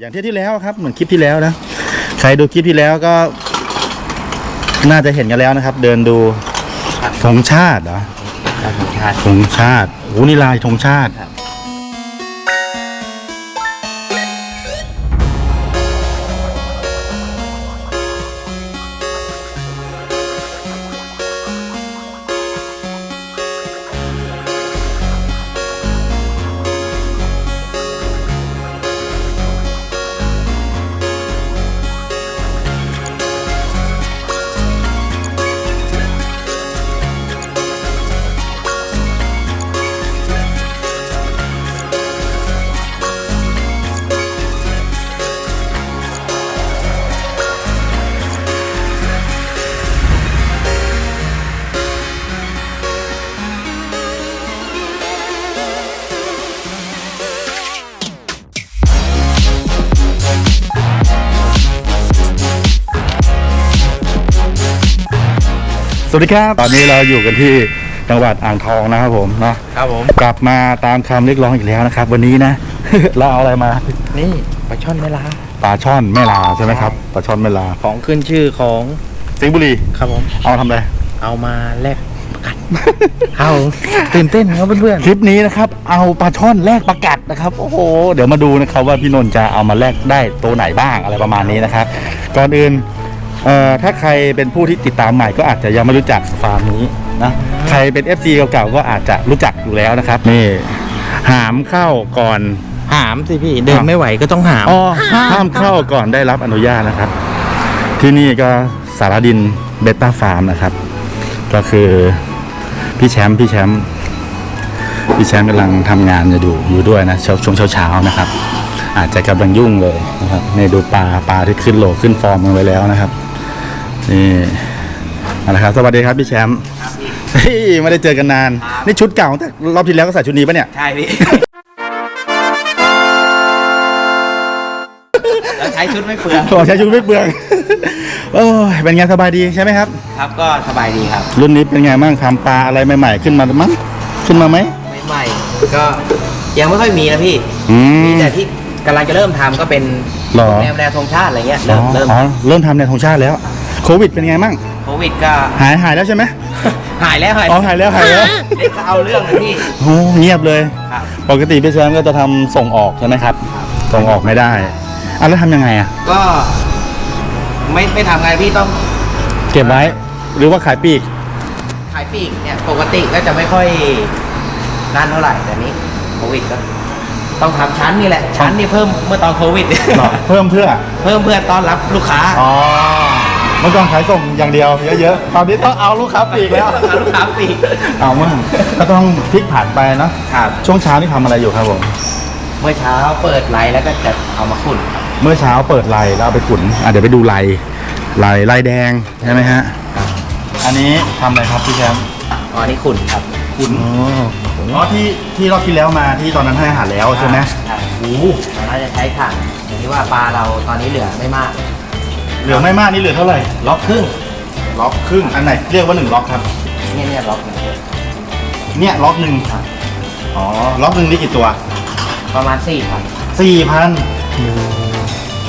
อย่างที่ที่แล้วครับเหมือนคลิปที่แล้วนะใครดูคลิปที่แล้วก็ น่าจะเห็นกันแล้วนะครับ เดินดูธงชาติเหรอธงชาติธงชาติโอ้นี่ลายธงชาติครับ วัสดีครับ ตอนนี้เราอยู่กันที่จังหวัดอ่างทองนะครับผมเนาะครับผมกลับมาตามคำเรียกร้องอีกแล้วนะครับ วันนี้นะ เราเอาอะไรมานี่ปลาช่อนแม่ลาปลาช่อนแม่ลาใช่ไหมครับปลาช่อนแม่ลาของขึ้นชื่อของสิงห์บุรีครับผมเอามาทำอะไรเอามาแลกประกันเอาตื่นเต้นครับเพื่อนคลิปนี้นะครับ เอาปลาช่อนแลกประกัดนะครับโอ้โหเดี๋ยวมาดูนะครับว่าพี่นนท์จะเอามาแลกได้ตัวไหนบ้างอะไรประมาณนี้นะครับก่อนอื่นเอ่อ ถ้าใครเป็นผู้ที่ติดตามใหม่ก็อาจจะยังไม่รู้จักฟาร์มนี้นะใครเป็น FC เก่าๆก็อาจจะรู้จักอยู่แล้วนะครับนี่หามเข้าก่อนๆหามสิพี่เดินไม่ไหวก็ต้องหามอ๋อห้ามเข้าก่อนได้รับอนุญาตนะครับ ที่นี่ก็สารดินเบต้าฟาร์มนะครับ ก็คือพี่แชมป์พี่แชมป์พี่แชมป์กำลังทำงานอยู่อยู่ด้วยนะช่วงช่วงเช้าๆนะครับ อาจจะกำลังยุ่งเลยนะครับนี่ดูปลาปลาที่ขึ้นโหลขึ้นฟอร์มกันไว้แล้วนะครับ นี่เอาละครับสวัสดีครับพี่แชมป์เฮ้ยไม่ได้เจอกันนาน นี่ชุดเก่าตั้งแต่รอบที่แล้วก็ใส่ชุดนี้ปะเนี่ย ใช่พี่แล้วใช้ชุดไม่เปลืองขอใช้ชุดไม่เปลืองโอ้ยเป็นไงสบายดีใช่ไหมครับ ครับก็สบายดีครับ รุ่นนี้เป็นไงบ้างทำปลาอะไรใหม่ๆ ขึ้นมามั้งขึ้นมาไหมไม่ใหม่ก็ยังไม่ค่อยมีนะพี่อืมมีแต่ที่กำลังจะเริ่มทำก็เป็นหรอ แนวแนวธงชาติอะไรเงี้ยอ๋เริ่อมเริ่ม อ๋อเริ่มทำในธงชาติแล้ว โควิดเป็นไงบ้างโควิดก็หายหายแล้วใช่ไหมหายแล้วหายอ๋อหายแล้วหายแล้วเด็กก็เอาเรื่องเลยพี่โอ้เงียบเลย ครับ ปกติพี่แชมป์ก็จะทำส่งออกใช่ไหมครับ ส่งออกไม่ได้อะแล้วทำยังไงอะ ก็ ไม่ไม่ทำไงพี่ต้องเก็บไว้หรือว่าขายปลีก ขายปลีกเนี่ยปกติก็จะไม่ค่อยนั่นเท่าไหร่แต่นี้โควิดก็ต้องทำชั้นนี่แหละชั้นนี่เพิ่มเมื่อตอนโควิดหรอเพิ่มเพื่อ เพิ่มเพื่อต้อนรับลูกค้า อ๋อ เมื่อก่อนขายส่งอย่างเดียวเยอะๆ ตอนนี้ต้องเอาลูกค้าปลีกแล้วเอาลูกค้าปลีกเอามั่งก็ต้องพลิกผ่านไปเนอะครับ ช่วงเช้านี่ทำอะไรอยู่ครับผม เมื่อเช้าเปิดไลน์แล้วก็จะเอามาขุ่นครับเมื่อเช้าเปิดไลน์แล้วเอาไปขุนอะเดี๋ยวไปดูไลน์ไลน์ไลน์แดงใช่ไหมฮะ อันนี้ทำอะไรครับพี่แชมป์อ๋ออันนี้ขุ่นครับขุนอ๋อที่ที่รอบที่แล้วมาที่ตอนนั้นให้อาหารแล้วใช่ไหม ใช่โอ้เราน่าจะใช้ถังอย่างที่ว่าปลาเราตอนนี้เหลือไม่มาก เหลือไม่มากนี่เหลือเท่าไหร่ ล็อกครึ่ง ล็อกครึ่ง อันไหนเรียกว่าหนึ่งล็อกครับ เนี่ยเนี่ยล็อกหนึ่งเนี่ยล็อกหนึ่งอ๋อ ล็อกหนึ่งนี่กี่ตัว ประมาณสี่พันสี่พัน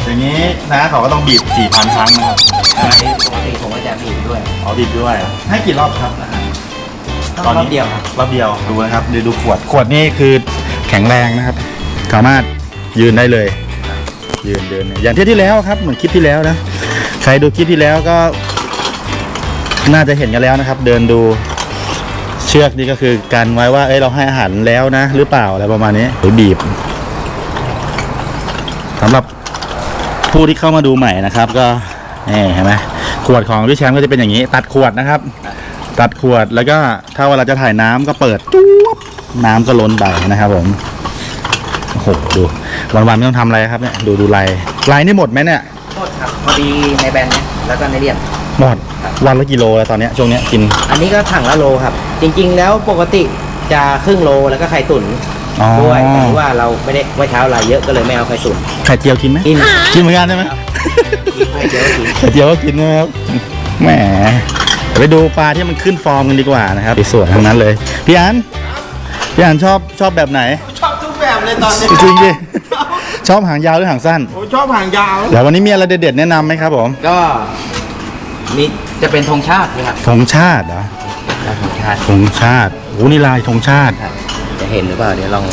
อย่างนี้นะเขาก็ต้องบีบสี่พันครั้งนะครับปกติผมก็จะบีบด้วยอ๋อบีบด้วย ให้กี่รอบครับอาหารต้องรอบเดียวครับรอบเดียวดูนะครับดูดูขวด ขวดนี่คือแข็งแรงนะครับ สามารถยืนได้เลย ยืนเดินอย่างที่ที่แล้วครับเหมือนคลิปที่แล้วนะใครดูคลิปที่แล้วก็ น่าจะเห็นกันแล้วนะครับ เดินดูเชือกนี่ก็คือกันไว้ว่า เอ้ยเราให้อาหารแล้วนะ หรือเปล่าอะไรประมาณนี้หรือบีบสำหรับผู้ที่เข้ามาดูใหม่นะครับ ก็นี่เห็นไหมขวดของพี่แชมป์ก็จะเป็นอย่างนี้ ตัดขวดนะครับ ตัดขวดแล้วก็ถ้าเวลาจะถ่ายน้ำก็เปิดจุ๊บน้ำก็ล้นไปนะครับผม โอ้โหดูวันๆไม่ต้องทำอะไรครับเนี่ยดูดูลายลายนี่หมดไหมเนี่ยโทษครับพอดีในแบรนด์เนี่ยแล้วก็ในเรียนหมดวันละกิโลแล้วตอนเนี้ยช่วงเนี้ยกินอันนี้ก็ถังละโลครับ จริง ๆ แล้วปกติจะครึ่งโลแล้วก็ไข่ตุ๋นอ๋อด้วยแต่ว่าเราไม่ได้ไว้เช้าอะไรเยอะก็เลยไม่เอาไข่ตุ๋นไข่เจียวกินไหมกินกินเหมือนกันใช่ไหมกินไข่เยอะกินไข่เจียวก็กินใช่ไหมครับแหมเดี๋ยวไปดูปลาที่มันขึ้นฟอร์มกันดีกว่านะครับสวยๆทั้งนั้นเลยพี่อันพี่อันชอบชอบแบบไหนชอบทุกแบบ เลยตอนนี้จริงๆดิชอบหางยาวหรือหางสั้น ผมชอบหางยาว เดี๋ยววันนี้มีอะไรเด็ดๆแนะนำไหมครับผมก็นี่จะเป็นธงชาตินะครับธงชาติเหรอธงชาติธงชาติโอ้นี่ลายธงชาติครับจะเห็นหรือเปล่าเดี๋ยวลอง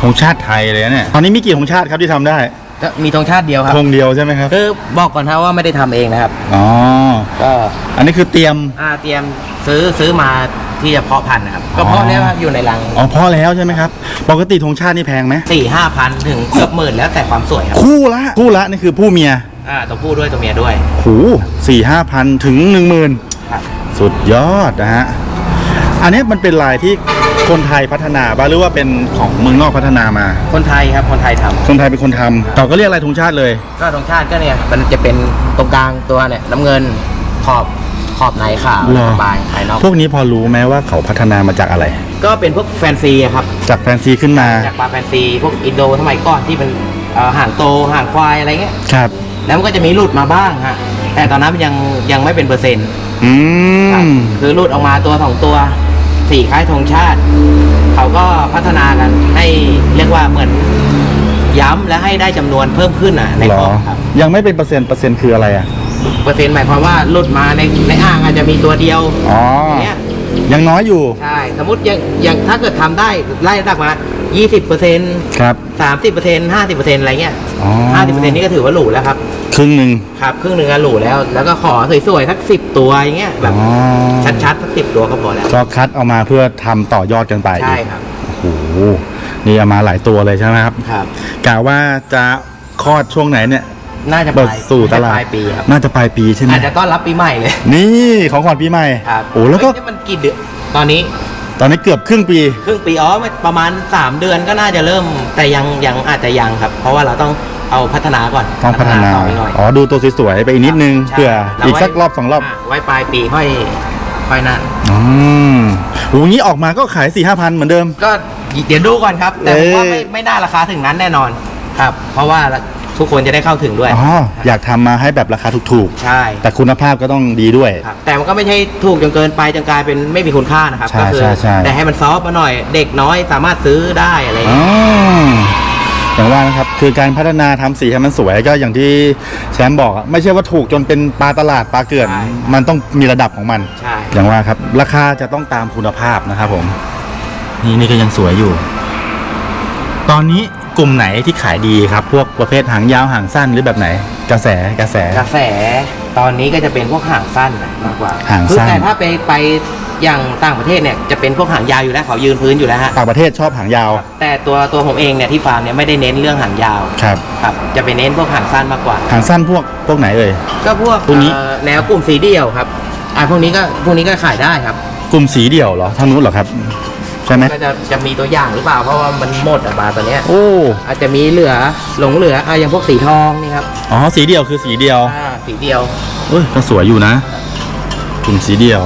ธงชาติไทยเลยนะเนี่ยตอนนี้มีกี่ธงชาติครับที่ทำได้ ก็มีธงชาติเดียวครับธงเดียวใช่ไหมครับคือบอกก่อนนะว่าไม่ได้ทำเองนะครับ อ๋อก็อันนี้คือเตรียมอ่าเตรียมซื้อซื้อมาที่จะเพาะพันธุ์นะครับ ก็เพาะแล้วครับอยู่ในรังอ๋อพอแล้วใช่ไหมครับ ปกติธงชาตินี่แพงไหมสี่ห้าพันถึงเกือบหมื่นแล้วแต่ความสวยครับคู่ละคู่ละนี่คือผู้เมียอ่าตัวผู้ด้วยตัวเมียด้วยโหสี่ห้าพันถึงหนึ่งหมื่นครับ สุดยอดนะฮะอันนี้มันเป็นลายที่ คนไทยพัฒนาบ้างหรือว่าเป็นของเมืองนอกพัฒนามา คนไทยครับคนไทยทำคนไทยเป็นคนทำเราก็เรียกอะไรธงชาติเลย ก็ธงชาติก็เนี่ยมันจะเป็นตรงกลางตัวเนี่ยน้ำเงินขอบขอบในขาวเหรอ บายภายนอกพวกนี้พอรู้ไหมว่าเขาพัฒนามาจากอะไร ก็เป็นพวกแฟนซีอะครับ จากแฟนซีขึ้นมาจากปลาแฟนซีพวกอินโดสมัยก่อนที่เป็นเอ่อห่างโตห่างควายอะไรเงี้ยครับแล้วมันก็จะมีหลุดมาบ้างฮะแต่ตอนนั้นมันยังยังไม่เป็นเปอร์เซ็นต์อืครับมคือหลุดออกมาตัวสองตัว สี่คล้ายธงชาติ เขาก็พัฒนากันให้เรียกว่าเหมือนย้ำและให้ได้จำนวนเพิ่มขึ้นอะในหรกอองครับยังไม่เป็นเปอร์เซ็นต์เปอร์เซ็นต์คืออะไรอะเปอร์เซ็นต์หมายความว่าหลุดมาในในอ่างอาจจะมีตัวเดียวอ๋ออย่างเงี้ย ยังน้อยอยู่ ใช่ สมมติอย่างอย่างถ้าเกิดทำได้ไล่ระดับมา 20เปอร์เซ็นต์ครับ30เปอร์เซ็นต์50เปอร์เซ็นต์อะไรเงี้ยอ๋อ50เปอร์เซ็นต์นี่ก็ถือว่าหรูแล้วครับ ครึ่งหนึ่งครับ ครึ่งหนึ่งอะหรูแล้ว แล้วก็ขอสวยๆสักสิบตัวอย่างเงี้ยแบบอ๋อชัดๆสักสิบตัวก็พอแล้ว ก็คัดเอามาเพื่อทำต่อยอดกันไปใช่ครับ โอ้โหนี่เอามาหลายตัวเลยใช่ไหมครับครับ กะว่าจะคลอดช่วงไหนเนี่ย น่าจะปเปิดลายสู่ตลาดปลายปีครับน่าจะปลายปีใช่ไหมอาจจะต้อนรับปีใหม่เลยนี่ของขวัญปีใหม่ครับโอ้แล้วก็เฮ้ยนี่มันกี่เดือนตอนนี้ตอนนี้เกือบครึ่งปี ครึ่งปีอ๋อมันประมาณ 3 เดือนก็น่าจะเริ่ม แต่ยังยังอาจจะยังครับ เพราะว่าเราต้องเอาพัฒนาก่อนต้องพัฒนาต่ออีกหน่อยอ๋อดูตัวสวยๆไปอีกนิดนึงใช่เผื่อแล้วอีกไว้สักรอบสองรอบะไว้ปลายปีค่อยค่อยนั่น อืมโอ้งี้ออกมาก็ขายสี่ห้าพันเหมือนเดิม ก็เดี๋ยวดูก่อนครับ แต่ผมว่าเอ้ยไม่ไม่น่าราคาถึงนั้นแน่นอนครับ เพราะว่า ทุกคนจะได้เข้าถึงด้วย อ๋อ อยากทำมาให้แบบราคาถูกใช่ ๆ แต่คุณภาพก็ต้องดีด้วย ครับแต่มันก็ไม่ใช่ถูกจนเกินไปจนกลายเป็นไม่มีคุณค่านะครับ ใช่ก็คืใช่ใช่ แต่ให้มันซอฟต์มาหน่อย เด็กน้อยสามารถซื้อได้อะไรอย่างอ๋อเงี้ยอย่างว่านะครับ คือการพัฒนาทำสีให้มันสวยก็อย่างที่แชมป์บอกอะไม่ใช่ว่าถูกจนเป็นปลาตลาดปลาเกลื่อน มันต้องมีระดับของมัน ใช่ อย่างว่าครับ ราคาจะต้องตามคุณภาพนะครับผม นี่นี่ก็ยังสวยอยู่ ตอนนี้ กลุ่มไหนที่ขายดีครับ พวกประเภทหางยาวหางสั้นหรือแบบไหน กระแสกระแส กระแสตอนนี้ก็จะเป็นพวกหางสั้นมากกว่าหางสั้นคือแต่ถ้าไปไปอย่างต่างประเทศเนี่ยจะเป็นพวกหางยาวอยู่แล้วเขายืนพื้นอยู่แล้วฮะต่างประเทศชอบหางยาว แต่ตัวตัวผมเองเนี่ยที่ฟาร์มเนี่ยไม่ได้เน้นเรื่องหางยาวครับครับ จะไปเน้นพวกหางสั้นมากกว่า หางสั้นพวกพวกไหนเอ่ยก็พวกพวกนี้ เอ่อแนวกลุ่มสีเดี่ยวครับอ่าพวกนี้ก็พวกนี้ก็ขายได้ครับ กลุ่มสีเดี่ยวเหรอทางนู้นเหรอครับ ใช่ไหมก็จะจะมีตัวอย่างหรือเปล่าเพราะว่ามันหมดอะบาตัวเนี้ยโอ้อาจจะมีเหลือหลงเหลืออะอย่างพวกสีทองนี่ครับอ๋อสีเดี่ยวคือสีเดียวอ่าสีเดียวเอ้ยก็สวยอยู่นะกลุ่มสีเดียว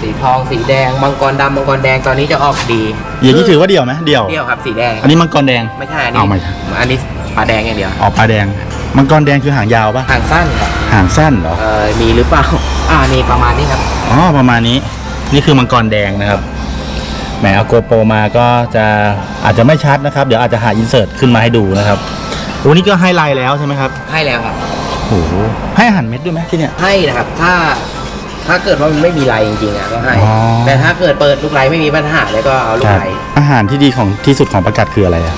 สีทองสีแดงมังกรดำมังกรแดงตอนนี้จะออกดีอย่างนี้ถือว่าเดี่ยวไหมเดี่ยว เดียวครับสีแดง อันนี้มังกรแดง ไม่ใช่อันนี้เอาไม่อันนี้ปลาแดงอย่างเดียวออกปลาแดง มังกรแดงคือหางยาวปะหางสั้นครับหางสั้นเหรอ เอ่อมีหรือเปล่าอ่านี่ประมาณนี้ครับ อ๋อประมาณนี้ นี่คือมังกรแดงนะครับ แหมเอาโกโปรมาก็จะอาจจะไม่ชัดนะครับ เดี๋ยวอาจจะหาอินเสิร์ตขึ้นมาให้ดูนะครับโอ้นี่ก็ให้ไลน์แล้วใช่ไหมครับให้แล้วครับ โอ้โหให้อาหารเม็ดด้วยไหมที่เนี่ย ให้นะครับ ถ้า ถ้าเกิดว่ามันไม่มีไรจริงๆอะก็ให้ อ๋อ แต่ถ้าเกิดเปิดลูกไรไม่มีปัญหาแล้วก็เอาลูคกรับไรอาหารที่ดีของที่สุดของประกัดคืออะไรอ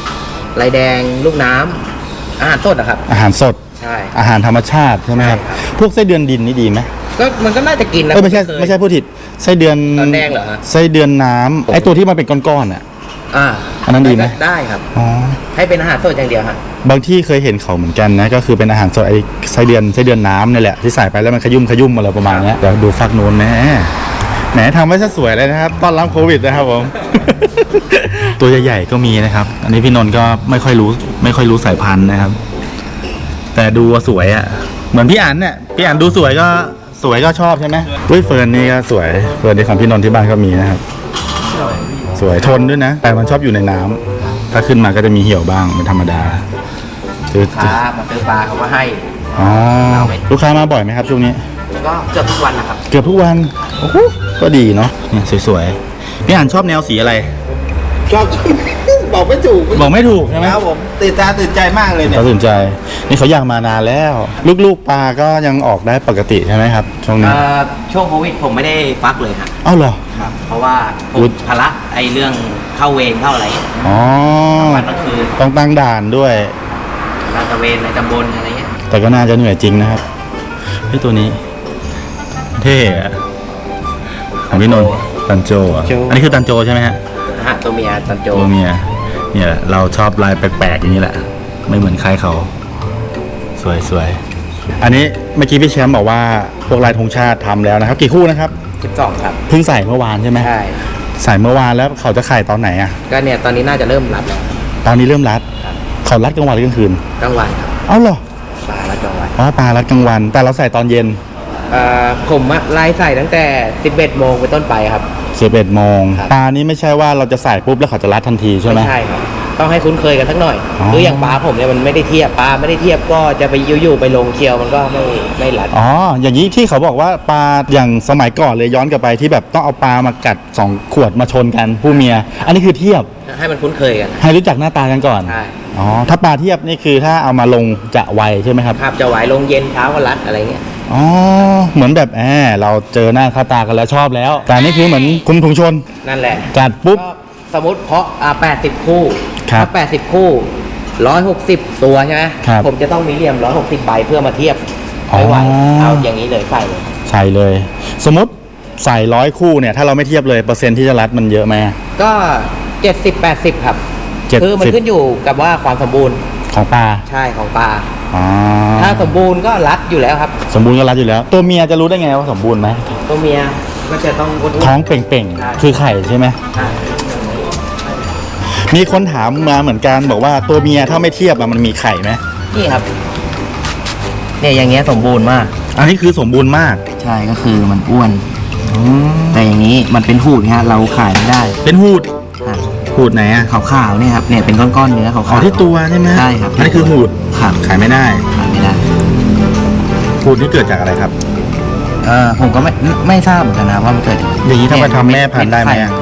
ะไรแดงลูกน้ำอาหารสดนะครับ อาหารสดใช่ อาหารธรรมชาติใช่ไหมครับใช่ครับ พวกไส้เดือนดินนี่ดีไหม ก็มันก็น่าจะกินนะเออไม่ใช่เคยไม่ใช่ผู้ผิดไส้เดือนตอนแดงเหรอฮะไส้เดือนน้ำไอตัวที่มันเป็นก้อนๆอะ อ่าอันนั้นดีไหม ได้ครับ อ๋อให้เป็นอาหารสดอย่างเดียวครับบางที่เคยเห็นเขาเหมือนกันนะ ก็คือเป็นอาหารสดไอไส้เดือนไส้เดือนน้ำนี่แหละที่ใส่ไปแล้วมันขยุ่มขยุ่มอะไรประมาณเนี้ยเดี๋ยวดูฟักนูนแหมแหมทำไว้ซะสวยเลยนะครับต้อนรับโควิดนะครับผม ตัวใหญ่ๆก็มีนะครับ อันนี้พี่นนท์ก็ไม่ค่อยรู้ ไม่ค่อยรู้สายพันธุ์นะครับ แต่ดูว่าสวยอะ่ะ เหมือนพี่อันเนี่ยพี่อันดูสวยก็ สวยก็ชอบใช่ไหมอุ้ยเฟิร์นนี่ก็สวยเฟิร์นนี่ของพี่นนท์ที่บ้านก็มีนะครับ สวยทนด้วยนะ แต่มันชอบอยู่ในน้ำถ้าขึ้นมาก็จะมีเหี่ยวบ้างเป็นธรรมดาคือปลามาซื้อปลาเขาก็ให้อ๋อลูกค้ามาบ่อยไหมครับช่วงนี้ ก็เกือบทุกวันนะครับ เกือบทุกวันโอ้โหก็ดีเนาะเนี่ยสวยๆพี่อันชอบแนวสีอะไร ชอบ บบอกไม่ถูกบอกไม่ถูกใช่ไหมครับผมตื่นตาตื่นใจมากเลยเนี่ยเขาสนใจ นี่เขาอยากมานานแล้ว ลูกๆปลาก็ยังออกได้ปกติใช่ไหมครับช่วงนี้เอ่อช่วงโควิดผมไม่ได้ฟักเลยครับเอ้าเหรอครับเพราะว่าผอุ๊มยภาระไอ้เรื่องเข้าเวรเข้าอะไรอ๋อวันกลางคืนต้องตั้งด่านด้วยลาดตระเวนในตำบลอะไรเงี้ยแต่ก็น่าจะเหนื่อยจริงนะครับเฮ้ยตัวนี้ เท่อะของพี่นนท์ตันโจอะอันนี้คือตันโจใช่ไหมฮะนะฮะตัวเมียตันโจตัวเมีย เนี่ยแหละเราชอบลายแปลกๆอย่างนี้แหละ ไม่เหมือนใครเขา สวยสวยอันนี้เมื่อกี้พี่แชมป์บอกว่าพวกลายธงชาติทำแล้วนะครับ กี่คู่นะครับ12ครับ เพิ่งใส่เมื่อวานใช่ไหมใช่ ใส่เมื่อวานแล้วเขาจะไข่ตอนไหนอะ ก็เนี่ยตอนนี้น่าจะเริ่มรับแล้วตอนนี้เริ่มรัด เขารัดกลางวันหรือกลางคืน กลางวันครับเอ้าเหรอปลาละกลางวันอ๋อปลารัดกลางวัน แต่เราใส่ตอนเย็นเอ่อผมอะไล่ใส่ตั้งแต่ 11โมงเป็นต้นไปครับ 11โมงครับ ปลานี้ไม่ใช่ว่าเราจะใส่ปุ๊บแล้วเขาจะรัดทันทีใช่ไหมใช่ครับ ต้องให้คุ้นเคยกันสักหน่อยอ๋อคืออย่างปลาผมเนี่ยมันไม่ได้เทียบปลาไม่ได้เทียบก็จะไปอยู่ๆไปลงเคียวมันก็ไม่ไม่รัด อ๋อ อย่างนี้ที่เขาบอกว่าปลาอย่างสมัยก่อนเลยย้อนกลับไปที่แบบต้องเอาปลามากัดสองขวดมาชนกันผู้เมีย อันนี้คือเทียบให้มันคุ้นเคยกัน ให้รู้จักหน้าตากันก่อนใช่ อ๋อถ้าปลาเทียบนี่คือถ้าเอามาลงจะไวใช่ไหมครับ ครับจะไหวลงเย็นเช้าก็รัดอะไรเงี้ยอ๋อเหมือนแบบแอบเราเจอหน้าค่าตากันแล้วชอบแล้ว แต่อันนี่คือเหมือนคุมถุงชนนั่นแหละ กัดปุ๊บก็ สมมติเพาะอ่า80คู่ครับถ้า80คู่160ตัวใช่ไหมครับผมจะต้องมีเหลี่ยม160ใบเพื่อมาเทียบอ๋อ ไม่ไหวเอาอย่างนี้เลยใส่เลยใส่เลย สมมติใส่ร้อยคู่เนี่ย ถ้าเราไม่เทียบเลยเปอร์เซ็นต์ที่จะรัดมันเยอะไหม ก็70 80ครับ70 คือมันขึ้นอยู่กับว่าความสมบูรณ์ของปลาใช่ของปลาอ๋อถ้าสมบูรณ์ก็รัดอยู่แล้วครับสมบูรณ์ก็รัดอยู่แล้ว ตัวเมียจะรู้ได้ไงว่าสมบูรณ์ไหมตัวเมียก็จะต้องอ้วนๆ ท้องเป่งใช่ ๆ คือไข่ใช่ไหม ใช่ มีคนถามมาเหมือนกันบอกว่าตัวเมียถ้าไม่เทียบอะมันมีไข่ไหมนี่ครับ เนี่ยอย่างเงี้ยสมบูรณ์มาก อันนี้คือสมบูรณ์มากใช่ก็คือมันอ้วน แต่อย่างนี้มันเป็นหูดฮะเราขายไม่ได้เป็นหูดอะหูดไหนอะขาวๆเนี่ยครับเนี่ยเป็นก้อนๆเนื้อขาวอ๋อๆที่ตัวใช่ไหมใช่ครับ อันนี้คือหูดครับขายไม่ได้ขายไม่ได้หูดนี่เกิดจากอะไรครับ เออผมก็ไม่ไม่ทราบเหมือนกันนะว่ามันเกิดจากอย่างนี้ถ้าเมาทำแม่พันธุ์ได้ไหมเดอะข่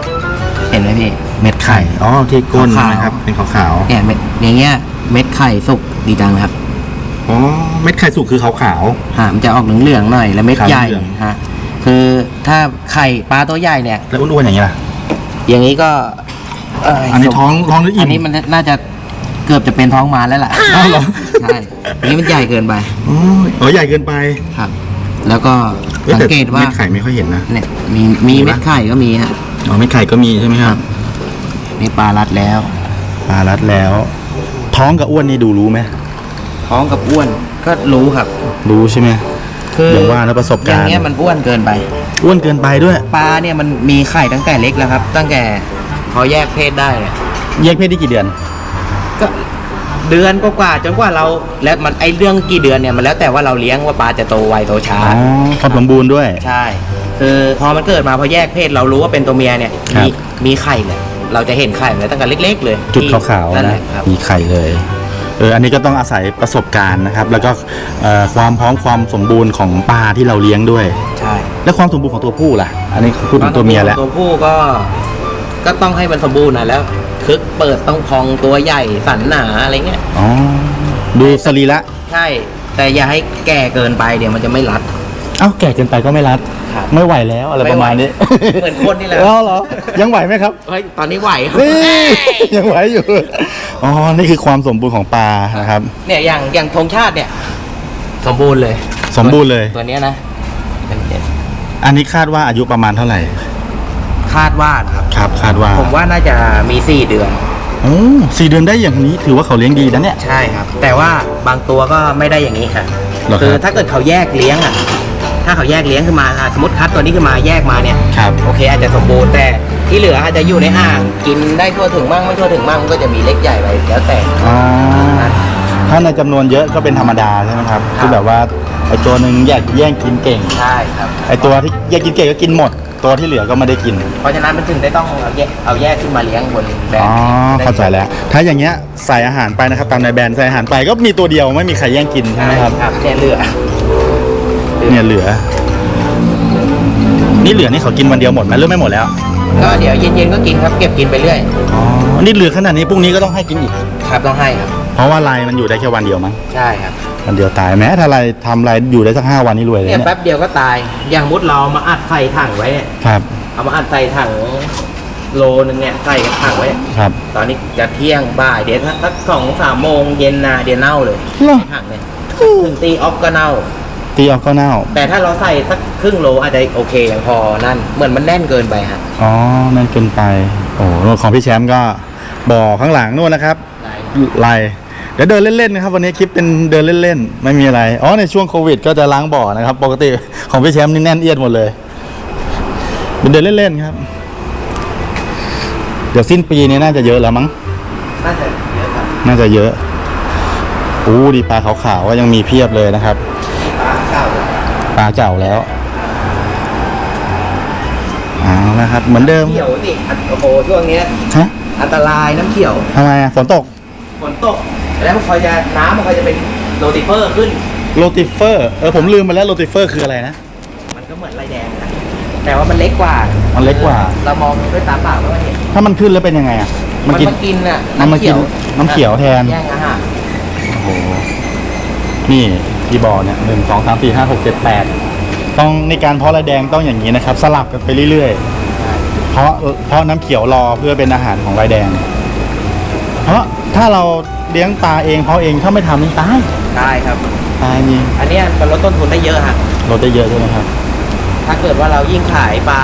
เห็นไหมพี่ เม็ดไข่ อ๋อ ที่ก้นขาวๆ นะครับ เป็นขาวเนี่ยเม็ดอย่างเงี้ยเม็ดไข่สุกดีจังนะครับๆ อ๋อ เม็ดไข่สุกคือขาวฮะมันจะออกเหลืองๆหน่อยแล้วเม็ดขาวใหญ่เหลือง ฮะคือถ้าไข่ปลาตัวใหญ่เนี่ยๆแล้วอ้วนๆอย่างนี้ล่ะ อย่างนี้ก็เอันนี้ท้องท้องหรืออิ่อัมนนี้มันน่าจะเกือบจะเป็นท้องม้าแล้วล่ะอ้าวเหรอ ใช่อันนี้มันใหญ่เกินไปอ๋ออ๋อใหญ่เกินไปครับ แล้วก็อ้ยสังแต่เกตว่าเม็ดไข่ไม่ค่อยเห็นนะ เนี่ยมีมีมีปะเม็ดไข่ก็มีฮะ อ๋อ เม็ดไข่ก็มีใช่ไหมครับ นี่ปลารัดแล้ว ปลารัดแล้ว ท้องกับอ้วนนี่ดูรู้ไหมท้องกับอ้วนก็รู้ครับ รู้ใช่ไหมคืออย่างว่านะประสบการณ์อย่างเงี้ยมันอ้วนเกินไป อ้วนเกินไปด้วย ปลาเนี่ยมันมีไข่ตั้งแต่เล็กแล้วครับ ตั้งแต่พอแยกเพศได้เนี่ยแยกเพศได้กี่เดือน ก็เดือนก็กว่าๆจนกว่าเราแล้วมันไอเรื่องกี่เดือนเนี่ยมันแล้วแต่ว่าเราเลี้ยงว่าปลาจะโตไวโตช้าอ๋อความสมบูรณ์ด้วย ใช่ คือพอมันเกิดมาพอแยกเพศเรารู้ว่าเป็นตัวเมียเนี่ยครับมีมีไข่เลย เราจะเห็นไข่เลยตั้งแต่เล็ก ๆ เลยจุดที่ขาวๆนั่นแหนะละครับ มีไข่เลยเอออันนี้ก็ต้องอาศัยประสบการณ์นะครับ แล้วก็เอ่อความพร้อมความสมบูรณ์ของปลาที่เราเลี้ยงด้วย ใช่และความสมบูรณ์ของตัวผู้ล่ะ อันนี้พูดถึงตัวเมียแล้ว ตัวผู้ก็ก็ต้องให้มันสมบูรณ์นะแล้วคึกเปิดต้องพองตัวใหญ่สันหนาอะไรเงี้ย อ๋อ ดูสรีระ ใช่ แต่อย่าให้แก่เกินไปเดี๋ยวมันจะไม่รัด เอ้าแก่เกินไปก็ไม่รัด ครับ ไม่ไหวแล้วอะไรประมาณนี้เหมือนคนนี่แหละอ๋อเหรอ ยังไหวไหมครับ เฮ้ยตอนนี้ไหวครับนี่ยังไหวอยู่ อ๋อ นี่คือความสมบูรณ์ของปลานะครับ เนี่ยอย่างอย่างธงชาติเนี่ย สมบูรณ์เลยสมบูรณ์เลย ตัวเนี้ยนะเนี่ยอันนี้คาดว่าอายุประมาณเท่าไหร่ คาดว่านะครับ ครับคาดว่าผมว่าน่าจะมีสี่เดือน โอ้สี่เดือนได้อย่างนี้ถือว่าเขาเลี้ยงดีนะเนี่ย ใช่ครับ แต่ว่าบางตัวก็ไม่ได้อย่างนี้ครับเหรอครับ คือถ้าเกิดเขาแยกเลี้ยงอะ ถ้าเขาแยกเลี้ยงขึ้นมาอะสมมติคัดตัวนี้ขึ้นมาแยกมาเนี่ยครับโอเค อาจจะสมบูรณ์แต่ที่เหลืออาจจะอยู่ในอ่างกินได้ทั่วถึงมั่งไม่ทั่วถึงมั่งมันก็จะมีเล็กใหญ่ไปแล้วแต่ อ๋อถ้าในจำนวนเยอะก็เป็นธรรมดาใช่ไหมครับครับ ที่แบบว่าไอตัวหนึ่งแยกแย่งกินเก่งใช่ครับ ไอตัวที่แยกกินเก่งก็กินหมด ตัวที่เหลือก็ไม่ได้กินเพราะฉะนั้นมันถึงได้ต้องเอาแยกเอาแยกขึ้นมาเลี้ยงบนแบรนอ๋อด์เข้าใจแล้ว ถ้าอย่างเงี้ยใส่อาหารไปนะครับตามในแบรนด์ใส่อาหารไปก็มีตัวเดียวไม่มีใครแย่งกินใช่ไหมครับ ครับเนี่ยเหลือ เนี่ยเหลือ นี่เหลือนี่เขากินวันเดียวหมดไหมหรือไม่หมดแล้วก็เดี๋ยวเย็นๆก็กินครับเก็บกินไปเรื่อยอ๋อนี่เหลือขนาดนี้พรุ่งนี้ก็ต้องให้กินอีก ครับต้องให้ครับเพราะว่าลายมันอยู่ได้แค่วันเดียวมั้งใช่ครับวันเดียวตายแม้ถ้าลายทำลายอยู่ได้สักห้าวันนี่รวยเลยเนี่ยเนี่ยแป๊บเดียวก็ตาย อย่างมุดเราเอามาอัดใส่ถังไว้เนี่ยครับเอามาอัดใส่ถังโลนึงเนี่ยใส่กับถังไว้ ครับตอนนี้จะเที่ยงบ่ายเดี๋ยวสักสองสามโมงเย็นนะเดี๋ยวเน่าเลยเหรอ ถังเนี่ยถึงตีออฟก็เน่า ตีออกก็เน่า แต่ถ้าเราใส่สักครึ่งโลอาจจะโอเคยังพอนั่นเหมือนมันแน่นเกินไปฮะอ๋อนั่นเกินไป โอ้โหของพี่แชมป์ก็บ่อข้างหลังนู่นนะครับไล่เดี๋ยวเดินเล่นๆนะครับ วันนี้คลิปเป็นเดินเล่นๆ ไม่มีอะไร อ๋อในช่วงโควิด ก็จะล้างบ่อนะครับ ปกติของพี่แชมป์นี่แน่นเอียดหมดเลยเป็นเดินเล่นๆครับ เดี๋ยวสิ้นปีนี้น่าจะเยอะแล้วมั้ง น่าจะเยอะครับ น่าจะเยอะอู้ดีปลาขาวๆก็ยังมีเพียบเลยนะครับปลาเก่า ปลาเก่าแล้วเอาละครับ เหมือนเดิมเขียวสิโอ้โหช่วงเนี้ยฮะอันตรายน้ำเขียวทำไมอะฝนตกฝนตก แล้วมันคอยจะน้ำมันคอยจะเป็นโรติเฟอร์ขึ้น โรติเฟอร์ เออผมลืมไปแล้วโรติเฟอร์คืออะไรนะ มันก็เหมือนลายแดงนะแต่ว่ามันเล็กกว่า มันเล็กกว่า เรามองด้วยตาเปล่าแล้วมันเห็นถ้ามันขึ้นแล้วเป็นยังไงอะมันกินมากินน่ะมันมากินน้ำเขียวแทน แย่งอาหารโอ้โห นี่ ที่บ่อเนี่ยหนึ่งสองสามสี่ห้าหกเจ็ดแปดต้องในการเพาะลายแดงต้องอย่างนี้นะครับ สลับกันไปเรื่อยๆ เพราะเพราะน้ำเขียวรอเพื่อเป็นอาหารของลายแดง เพราะถ้าเราเลี้ยงปลาเองเพาะเองถ้าไม่ทำนี่ตายได้ครับตายนี่อันเนี้ยมันลดต้นทุนได้เยอะฮะลดได้เยอะใช่ไหมครับ ถ้าเกิดว่าเรายิ่งขายปลา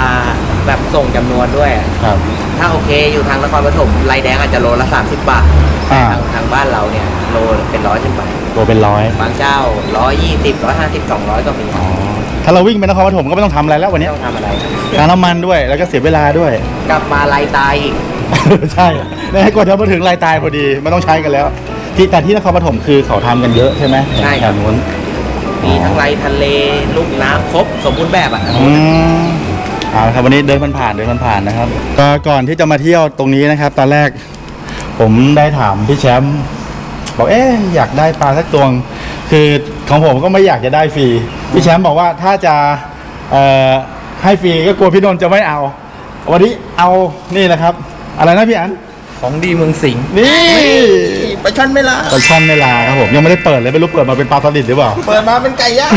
แบบส่งจำนวนด้วยอะครับ ถ้าโอเคอยู่ทางนครปฐมลายแดงอาจจะโลละ 30 บาทอ่า ทางทางบ้านเราเนี่ยโลเป็นร้อยขึ้นไปตัวเป็นร้อยบางเจ้าร้อยยี่สิบร้อยห้าสิบสองร้อยก็มีอ๋อถ้าเราวิ่งไปนครปฐมก็ไม่ต้องทำอะไรแล้ววันไม่นี้ต้องทำอะไรค่าน้ำมันด้วยแล้วก็เสียเวลาด้วย กลับมาลายตายอีกใช่ในกว่าจะมาถึงรายตายพอดีไม่ต้องใช้กันแล้ว ที่แต่ที่นครปฐมคือเขาทำกันเยอะใช่ไหมใช่ครับแถวนู้นมีทั้งไรทะเล ลูกน้ำครบสมบูรณ์แบบอะอืม เอาละครับวันนี้เดินผ่านๆเดินผ่านๆนะครับก็ก่อนที่จะมาเที่ยวตรงนี้นะครับ ตอนแรก ผมได้ถามพี่แชมป์บอกเอ๊ะอยากได้ปลาสักตัวงคือของผมก็ไม่อยากจะได้ฟรีพี่แชมป์บอกว่าถ้าจะเอ่อให้ฟรีก็กลัวพี่นนท์จะไม่เอา วันนี้เอานี่นะครับ อะไรนะพี่อันของดีเมืองสิงห์นี่ไปชันไม่ละปลาช่อนเวลาครับผมยังไม่ได้เปิดเลยไม่รู้เปิดมาเป็นปลาสลิดหรือเปล่า เปิดมาเป็นไก่ย่าง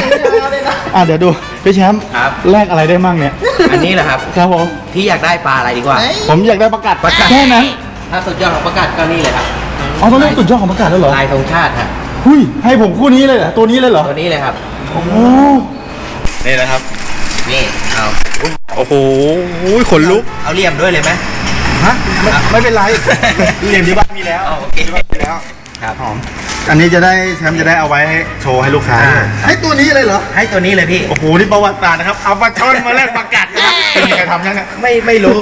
เลยนะ อะเดี๋ยวดู พี่แชมป์ครับ แลกอะไรได้มั่งเนี่ย อันนี้แหละครับ ครับผม พี่อยากได้ปลาอะไรดีกว่าไหนผมอยากได้ประกาศประกาศ แค่นั้นถ้าสุดยอดของประกาศก็นี่เลยครับอ๋อต้องเรียกสุดยอดของประกาศแล้วเหรอลายธงชาติฮะหุยให้ผมคู่นี้เลยเหรอตัวนี้เลยเหรอตัวนี้เลยครับ โอ้นี่นะครับ นี่เอาโอ้โหขนลุก เอาเหลี่ยมด้วยเลยไหมฮะไม่ไม่เป็นไรเรียนที่บ้านมีแล้วเอาโอเค ที่บ้านมีแล้ว ครับ หอม อันนี้จะได้แชมป์จะได้เอาไว้ให้โชว์ให้ลูกค้าด้วยให้ตัวนี้เลยเหรอ ให้ตัวนี้เลยพี่ โอ้โหนี่ประวัติศาสตร์นะครับเอาปลาช่อนมาแลกประกาศนะครับเคยมีใครทำยังเนี่ยไม่ไม่รู้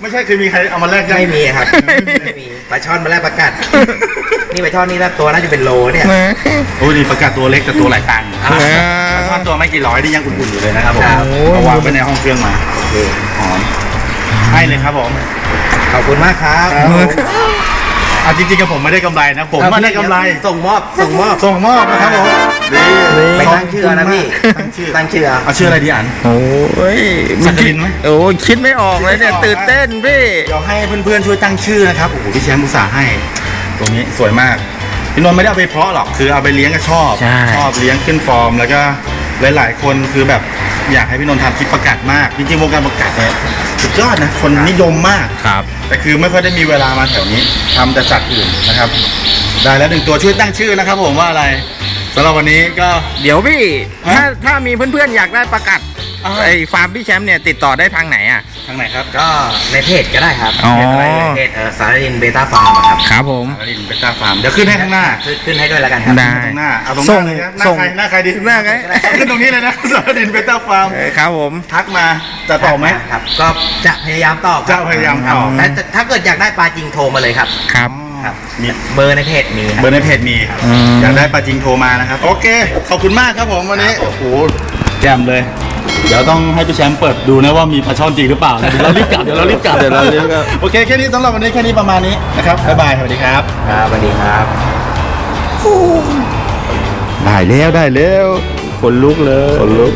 ไม่ใช่เคยมีใครเอามาแลกยังไม่มีครับ ไม่มีปลาช่อนมาแลกประกาศนี่ปลาช่อนนี่น่าตัวน่าจะเป็นโลเนี่ยโอ้ยนี่ประกาศตัวเล็กแต่ตัวหลายตังค์อ่าปลาช่อนตัวไม่กี่ร้อยนี่ยังอุ่นๆอยู่เลยนะครับผมครับ เอาวางไว้ในห้องเครื่องมาหอมให้เลยครับผม ขอบคุณมากครับเอาจริงๆกับผมไม่ได้กำไรนะ ผมไม่ได้กำไร ส่งมอบส่งมอบส่งมอบนะครับผมดีไม่ตั้งชื่อนะพี่ตั้งชื่อตั้งชื่อเอาเอาชื่ออะไรดีอ่านโอ้ยสักกลินไหมโอ้ยคิดไม่ออกเลยเนี่ยตื่นเต้นพี่เดี๋ยวให้เพื่อนๆช่วยตั้งชื่อนะครับโอ้โหพี่แชมป์อุตส่าห์ให้ ตรงนี้สวยมากพี่นนท์ไม่ได้เอาไปเพาะหรอกคือเอาไปเลี้ยงก็ชอบใช่ชอบเลี้ยงขึ้นฟอร์มแล้วก็ หลาย ๆ คนคือแบบอยากให้พี่นนท์ทำคลิปประกาศมาก จริงๆวงการประกาศเนี่ยสุดยอดนะคนนิยมมาก ครับ แต่คือไม่ค่อยได้มีเวลามาแถวนี้ทำแต่สัตว์อื่นนะครับ ได้แล้วหนึ่งตัวช่วยตั้งชื่อนะครับผมว่าอะไร สำหรับวันนี้ก็ เดี๋ยวพี่ ฮะถ้าถ้ามีเพื่อนๆอยากได้ประกัดอ่า ไอ้ฟาร์มพี่แชมป์เนี่ยติดต่อได้ทางไหนอะ ทางไหนครับ ก็ในเพจก็ได้ครับอ๋อเพจอะไรเลยเพจเอ่อสารดินเบต้าฟาร์มครับครับผม สารลินเบต้าฟาร์มเดี๋ยวขึ้นให้ข้างหน้าขึ้นขึ้นให้ด้วยแล้วกันครับได้ข้างหน้าเอาตรงหส่น้างเลยนะหน้าส่งใครหน้าใครดีหน้าใครเอาขึ้นตรงนี้เลยนะสารลินเบต้าฟาร์มเออครับผม ทักมาจะตอบไหม ครับ ก็จะพยายามตอบครับจะพยายามตอบ แต่แต่ถ้าเกิดอยากได้ปลาจริงโทรมาเลยครับ ครับ ครับมีเบอร์ในเพจมีคเบรัอบร์ในเพจมีอืม อยากได้ปลาจริงโทรมานะครับ โอเค ขอบคุณมากครับผมวันนี้ โอ้โหแจ่มเลย เดี๋ยวต้องให้พี่แชมป์เปิดดูนะว่ามีปลาช่อนจริงหรือเปล่า เดี๋ยวเรารีบกลับ เดี๋ยวเรารีบกลับ เดี๋ยวเรารีบกลับ โอเคแค่นี้สำหรับวันนี้แค่นี้ประมาณนี้นะครับ บ๊ายบาย สวัสดีครับ ครับสวัสดีครับ ได้แล้วได้แล้วขนลุกเลยขนลุก